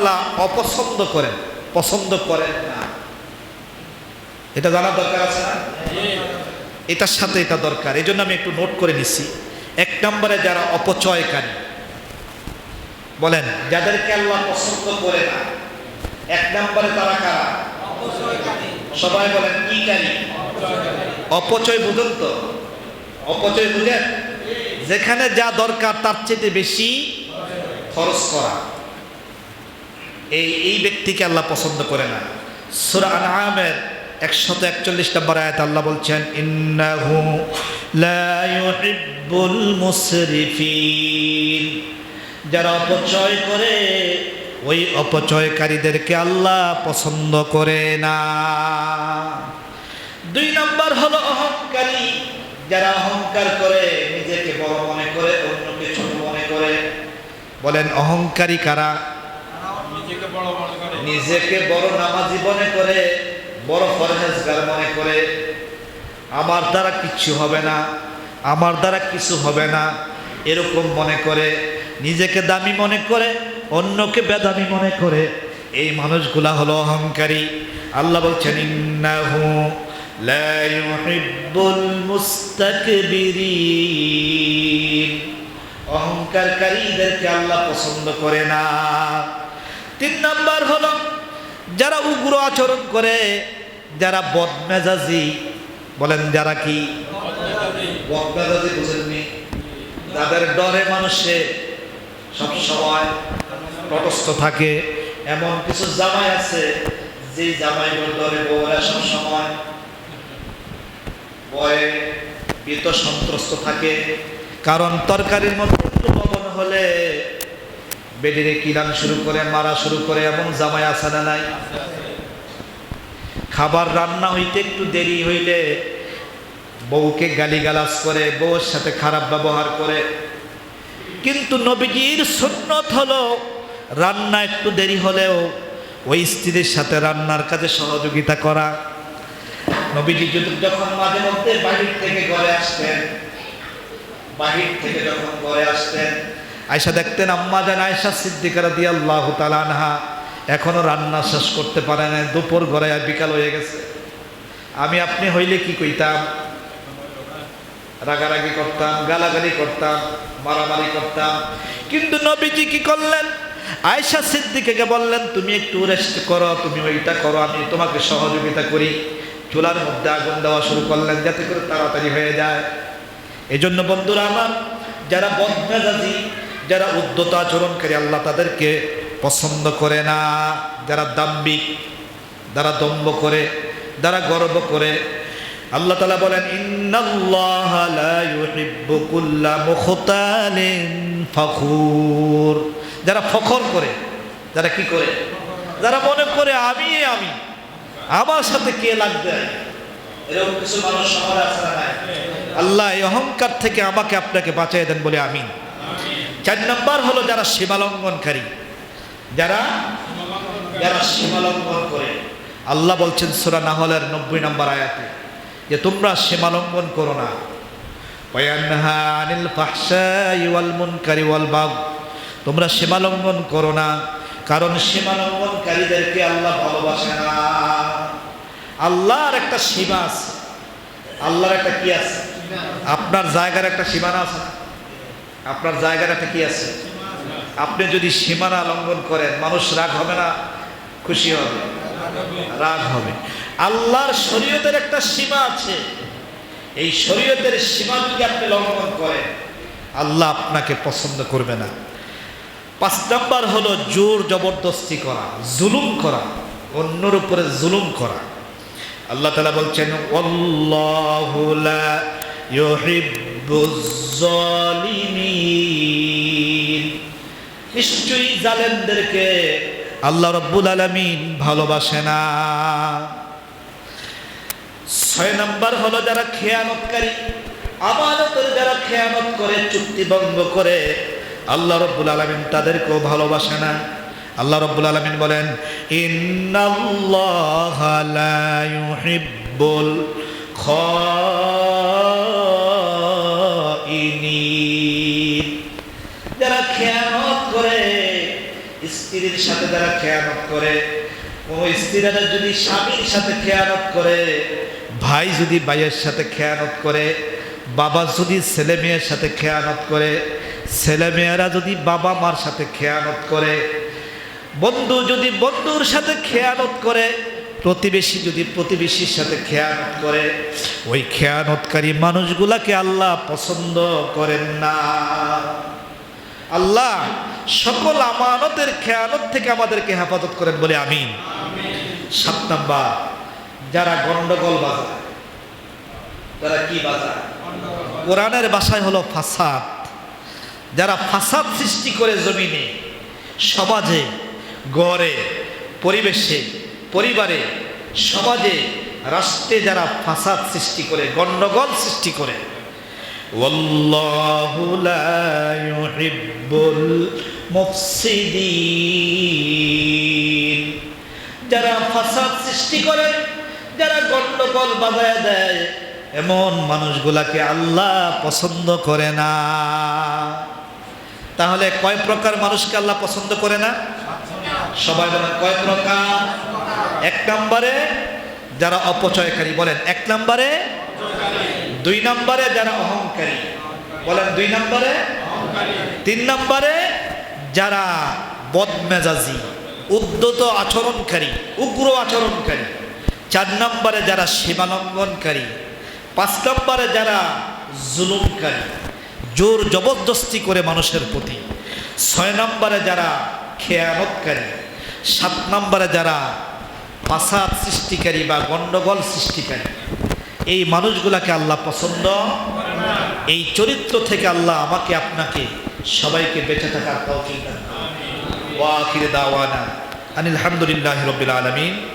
তালা অপছন্দ করেন। পছন্দ করেন না। এটা জানা দরকার আছে না? এটার সাথে এটা দরকার। এই জন্য আমি একটু নোট করে নিচ্ছি এক নম্বরে যারা অপচয়কারী বলেন যাদেরকে আল্লাহ পছন্দ করে না এক নম্বরে তারা কারা? সবাই বলেন কি কারি? অপচয় বুঝুন তো। অপচয় বুঝেন? যেখানে যা দরকার তার চেয়ে বেশি খরচ করা। এই এই ব্যক্তিকে আল্লাহ পছন্দ করে না। সুরা আনআমের একশত একচল্লিশ নম্বর আয়াত আল্লাহ বলছেন যারা অপচয় করে, ওই অপচয়কারীদেরকে আল্লাহ পছন্দ করে না। দুই নম্বর হলো অহংকারী। যারা অহংকার করে, নিজেকে বড় মনে করে, অন্যকে ছোট মনে করে। বলেন, অহংকারী কারা? নিজেকে বড় নামাজি মনে করে, বড় ফরহেজগার মনে করে, আমার দ্বারা কিচ্ছু হবে না, আমার দ্বারা কিছু হবে না, এরকম মনে করে, নিজেকে দামি মনে করে, অন্যকে বেদামি মনে করে, এই মানুষগুলা হলো অহংকারী। আল্লাহ বলছেন, ইন্নাহু অহংকারকারীদেরকে আল্লাহ পছন্দ করে না। তিন নাম্বার হলো, যারা উগ্র আচরণ করে, যারা বদমেজাজি, বলেন যারা কি? বদমেজাজি বুঝেননি। তাদের ডরে মানুষে সব সময় তটস্থ থাকে। এমন কিছু জামাই আছে, যে জামাই ডরে বউরা সব সময় ভয়ে ভীত সন্ত্রস্ত থাকে। কারণ তরকারির মধ্যে লবণ হলে বেডিরে কিরান শুরু করে, মারা শুরু করে এবং জামাই আছে না নাই? খাবার রান্না হইতে একটু দেরি হইলে বউকে গালিগালাজ করে বউর সাথে খারাপ ব্যবহার করে। কিন্তু নবীজির সুন্নত হলো, রান্না একটু দেরি হলেও ওই স্ত্রীর সাথে রান্নার কাজে সহযোগিতা করা। নবীজি যখন মাঝে মধ্যে বাহির থেকে ঘরে আসতেন, বাহির থেকে যখন ঘরে আসতেন আয়সা দেখতেন আম্মা জান আয়সা সিদ্দিকারা দিয়ে আল্লাহ তালানহা এখনও রান্না শেষ করতে পারে না দুপুর ঘরে বিকাল হয়ে গেছে। আমি আপনি হইলে কি কইতাম? রাগারাগি করতাম, গালাগালি করতাম, মারামারি করতাম। কিন্তু নবীজি কি করলেন? আয়সা সিদ্দিকে বললেন, তুমি একটু রেস্ট করো, তুমি ওইটা করো, আমি তোমাকে সহযোগিতা করি। চুলার মধ্যে আগুন দেওয়া শুরু করলেন, যাতে করে তাড়াতাড়ি হয়ে যায়। এই জন্য বন্ধুরা আমার, যারা বদমেজাজি যারা উদ্যত আচরণকারী আল্লাহ তাদেরকে পছন্দ করে না, যারা দাম্বিক যারা দম্ব করে, যারা গর্ব করে, আল্লাহ তালা বলেন ফখুর। যারা ফখর করে, যারা কি করে? যারা মনে করে, আমি আমি, আমার সাথে কে লাগবে? এরকম কিছু মানুষ? আল্লাহ এই অহংকার থেকে আমাকে আপনাকে বাঁচাই দেন বলে আমিন। চার নম্বর হলো যারা সীমালঙ্ঘনকারী। যারা? যারা সীমালঙ্ঘন করে। আল্লাহ বলছেন সুরা নাহলের নব্বই নম্বর আয়াতে, যে তোমরা সীমালঙ্ঘন করো না। তোমরা সীমালঙ্ঘন করো না, কারণ সীমালঙ্ঘনকারীদেরকে আল্লাহ ভালোবাসে না। আল্লাহর একটা সীমা আছে। আল্লাহর একটা কি আছে? আপনার জায়গার একটা সীমানা আছে? আপনার একটা কি আছে? আপনি যদি সীমানা লঙ্ঘন করেন, মানুষ রাগ হবে না? খুশি হবে? রাগ হবে। আল্লাহর শরীয়তের একটা সীমা আছে। এই শরীয়তের সীমা যদি আপনি লঙ্ঘন করেন, আল্লাহ আপনাকে পছন্দ করবে না। পাঁচ নাম্বার হলো জোর জবরদস্তি করা, জুলুম করা, অন্যর উপরে জুলুম করা। আল্লাহ তালা বলছেন, "ওয়াল্লাহু লা ইউহিব্বুজ জালিমিন।" নিশ্চয়ই জালেমদেরকে আল্লাহ রব্বুল আলমিন ভালোবাসে না। ছয় নম্বর হলো যারা খেয়ানতকারী, আমানতের যারা খেয়ানত করে, চুক্তি ভঙ্গ করে, আল্লাহ রব্বুল আলমিন তাদেরকেও ভালোবাসে না। আল্লাহ রব্বুল আলমিন বলেন, ইন্নাল্লাহ লা ইউহিব্বুল করে কোনো স্ত্রীরা যদি স্বামীর সাথে খেয়ানত করে, ভাই যদি ভাইয়ের সাথে খেয়ানত করে, বাবা যদি ছেলে মেয়ের সাথে খেয়ানত করে, ছেলে মেয়েরা যদি বাবা মার সাথে খেয়ানত করে, বন্ধু যদি বন্ধুর সাথে খেয়ানত করে, প্রতিবেশী যদি প্রতিবেশীর সাথে খেয়ানত করে, ওই খেয়ানতকারী মানুষগুলাকে আল্লাহ পছন্দ করেন না। আল্লাহ সকল আমানতের খেয়ালত থেকে আমাদেরকে হেফাজত করেন বলে আমিন। সাত নাম্বার, যারা গন্ডগোল বাজায়, তারা কি বাজায়? কোরআনের বাসায় হলো ফাসাদ। যারা ফাসাদ সৃষ্টি করে জমিনে, সমাজে গড়ে পরিবেশে, পরিবারে, সমাজে, রাষ্ট্রে যারা ফাসাদ সৃষ্টি করে গণ্ডগোল সৃষ্টি করে والله لا يحب المفسدين যারা ফাসাদ সৃষ্টি করে যারা গণ্ডগোল বাজায় দেয় এমন মানুষগুলাকে আল্লাহ পছন্দ করে না তাহলে কয় প্রকার মানুষকে আল্লাহ পছন্দ করে না সবাই বলেন কয় প্রকার এক নম্বরে যারা অপচয়কারী বলেন এক নম্বরে দুই নম্বরে যারা অহংকারী। বলেন দুই নম্বরে। তিন নম্বরে যারা বদমেজাজি উদ্যত আচরণকারী, উগ্র আচরণকারী। চার নম্বরে যারা সীমালঙ্ঘনকারী। পাঁচ নম্বরে যারা জুলুমকারী, জোর জবরদস্তি করে মানুষের প্রতি। ছয় নম্বরে যারা খেয়ানতকারী, সাত নম্বরে যারা ফাসাদ সৃষ্টিকারী বা গণ্ডগোল সৃষ্টিকারী। এই মানুষগুলাকে আল্লাহ পছন্দ। এই চরিত্র থেকে আল্লাহ আমাকে, আপনাকে সবাইকে বেঁচে থাকার তৌফিক দান। ওয়া আখির আনিল হামদুলিল্লাহি রাব্বিল আলামিন।